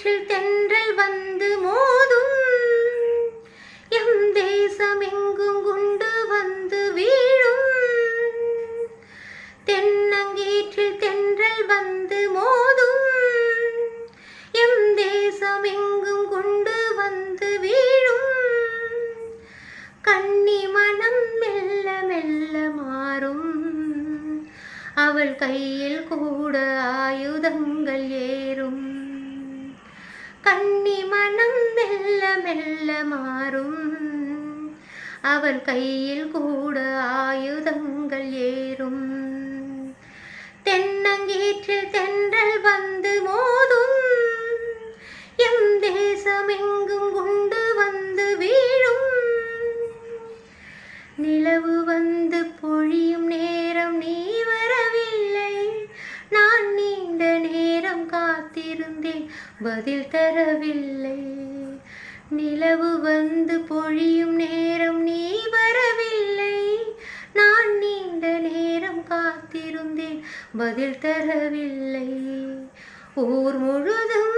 தென்னங்கீற்றில் தென்றல் வந்து மோதும். எம் தேசம் எங்கும் குண்டு வந்து வீழும். தென்னங்கீற்றில் தென்றல் வந்து மோதும். எம் தேசம் எங்கும் குண்டு வந்து வீழும். கண்ணி மனம் மெல்ல மெல்ல மாறும். அவள் கையில் கூட ஆயுதங்கள் ஏ கண்ணி மனம் மெல்ல மெல்ல மாறும். அவன் கையில் கூட ஆயுதங்கள் ஏறும். தென்னங்கீற்றில் தென் பதில் தரவில்லை. நிலவு வந்து பொழியும் நேரம் நீ வரவில்லை. நான் நீண்ட நேரம் காத்திருந்தேன் பதில் தரவில்லை. ஊர் முழுதும்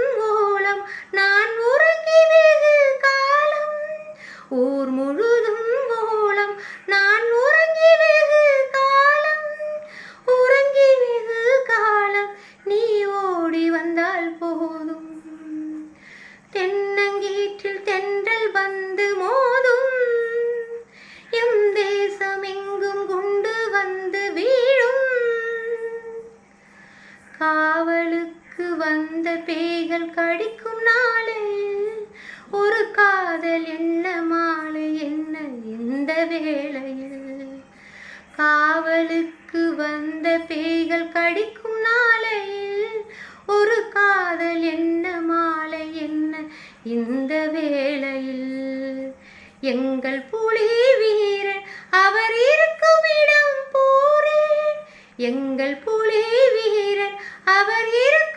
வந்த பேய்கள் கடிக்கும் நாளே. ஒரு காதல் என்ன மாலை என்ன இந்த வேளையில். காவலுக்கு வந்த பேய்கள் கடிக்கும் நாளையில். ஒரு காதல் என்ன மாலை என்ன இந்த வேளையில். எங்கள் புலி வீரன் அவர் இருக்கும் இடம் போரே. எங்கள் புலி வீரன் அவர் இருக்கும்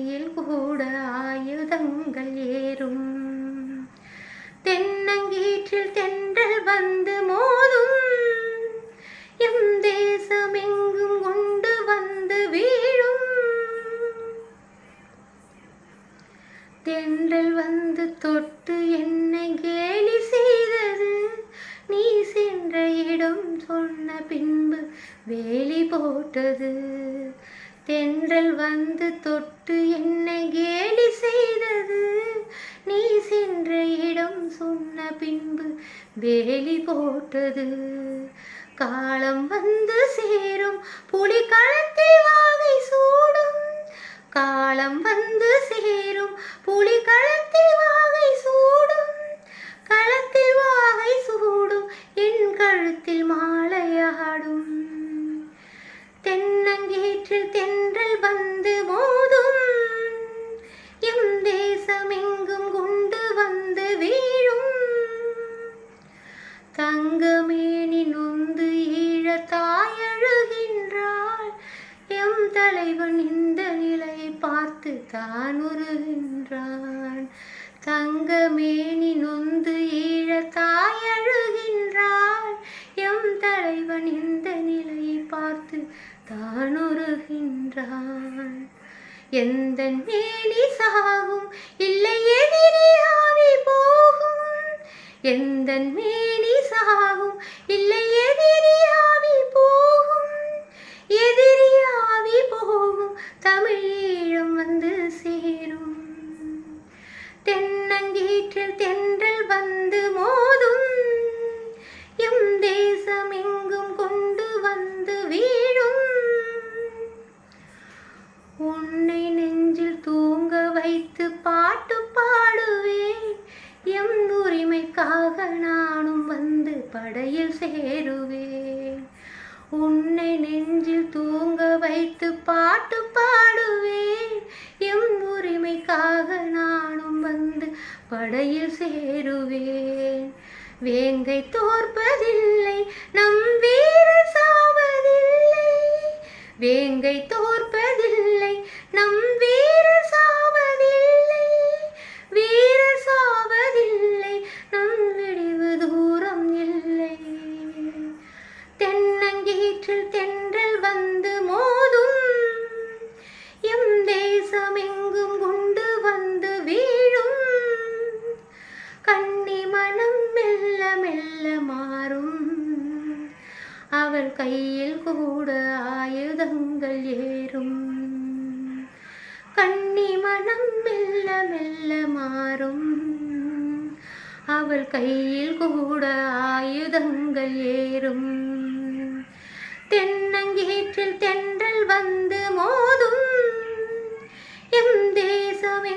கையில் கூட ஆயுதங்கள் ஏறும். தென்னங்கீற்றில் தென்றல் வந்து மோதும். எம் தேசம் எங்கும் கொண்டு வந்து வீழும். தென்றல் வந்து தொட்டு என்னை கேலி செய்தது. நீ சென்ற இடம் சொன்ன பின்பு வேலி போட்டது. தென்றல் வந்து தொட்டு என்னை கேலி செய்தது. நீ சென்ற இடம் சொன்ன பின்பு வேலி போட்டது. காலம் வந்து சேரும் புலி களத்தில் வாகை சூடும். காலம் வந்து சேரும் தலைவன் இந்த நிலையை பார்த்து தான் உருகின்றான். தங்கமேனி நொந்து ஈழ தாயழுகின்றாள் எம் தலைவன் இந்த நிலையை பார்த்து தான் உருகின்றான். எந்த மேனி சாகும் இல்லை எதிரியாவி போகும். எந்த மேனி சாகும் இல்லை எதிரி தமிழீழம் வந்து சேரும். தென்னங்கீற்றில் தென்றல் வந்து மோதும். எம் தேசம் எங்கும் கொண்டு வந்து வீழும். உன்னை நெஞ்சில் தூங்க வைத்து பாட்டு பாடுவேன். எம் உரிமைக்காக நானும் வந்து படையில் சேருவேன். உன்னை நெஞ்சில் தூங்க வைத்து பாட்டு பாடுவேன். எம் உரிமைக்காக நானும் வந்து படையில் சேருவேன். வேங்கை தோற்பதில்லை நம் வீர சாவதில்லை. வேங்கை தோற்பதில்லை நம் வீர அவள் கையில் கூட ஆயுதங்கள் ஏறும். கண்ணி மனம் மெல்ல மெல்ல மாறும். அவள் கையில் கூட ஆயுதங்கள் ஏறும். தென்னங்கேற்றில் தென்றல் வந்து மோதும். எம் தேசமெங்கும்